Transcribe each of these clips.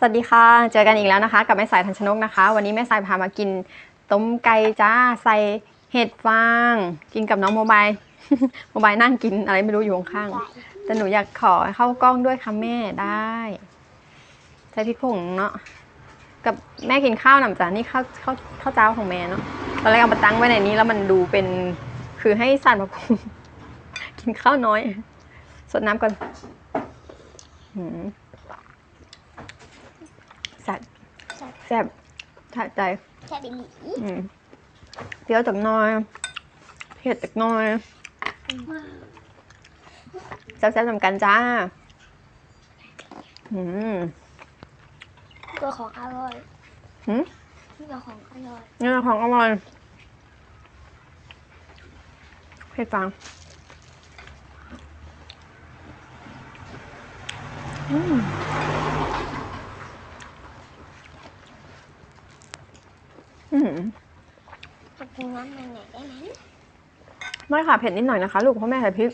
สวัสดีค่ะ เจอกันอีกแล้วนะคะ กับแม่สายทันชนกนะคะ วันนี้แม่สายพามากินต้มไก่จ้าใส่เห็ดฟาง กินกับน้องโมบายโมบายนั่งกินอะไรไม่รู้อยู่ข้างๆแต่หนูอยากขอเข้ากล้องด้วยค่ะแม่ได้ ใส่พริกผงเนาะกับแม่กินข้าวหนำจ้านี่ข้าวข้าวข้าวเจ้าของแม่เนาะตอนแรกเอามาตั้งไว้ในนี้แล้วมันดูเป็นคือให้สั่นมาคุมกินข้าวน้อย สดน้ำก่อน หืมแซ่บแซ่บถาดใจแค่บิลลี่อืมเปรี้ยวจากหน้อยเผ็ดจากหน้อยแซ่บๆสำกันจ้า อืมตัวของอร่อยหืมตัวของอร่อยนี่ของอร่อยเผ็ดฟังอืมอืม จะกินน้ำมันไหนได้ไหมไม่ค่ะเผ็ดนิดหน่อยนะคะ ลูกเพราะแม่ใส่พริก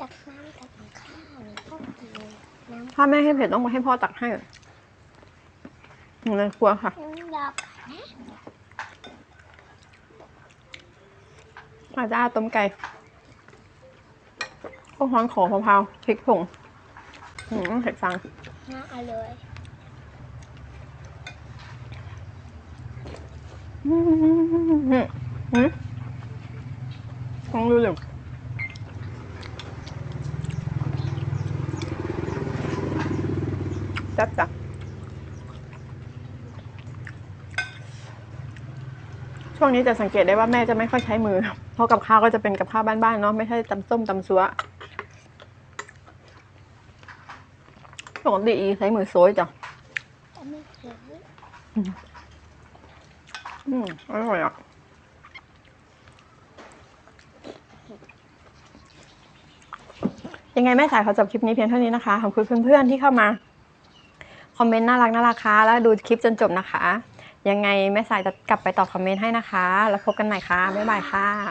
ตักน้ำตักข้าวนี่ก็กินน้ำถ้าแม่ให้เผ็ดต้องมาให้พ่อตักให้หนูในครัวค่ะน้ำดอกนะอาจ้าต้มไก่ข้าวฮ้อนของมะพร้าวพริกผงอืมเผ็ดฟังน่าอร่อย อืมอืมลองดูเลยจับจ้ะช่วงนี้จะสังเกตได้ว่าแม่จะไม่ค่อยใช้มือ เพราะกับข้าวก็จะเป็นกับข้าวบ้านๆเนาะไม่ใช่ตำส้มตำซัวปกติอีใช้มือโซยจ้ะไม่เขียว อืมอร่อยอะยังไงแม่สายขอจบคลิปนี้เพียงเท่านี้นะคะ ขอบคุณเพื่อนๆที่เข้ามา คอมเมนต์น่ารักน่ารักค่ะแล้วดูคลิปจนจบนะคะ ยังไงแม่สายจะกลับไปตอบคอมเมนต์ให้นะคะ แล้วพบกันใหม่ค่ะ บ๊ายบายค่ะ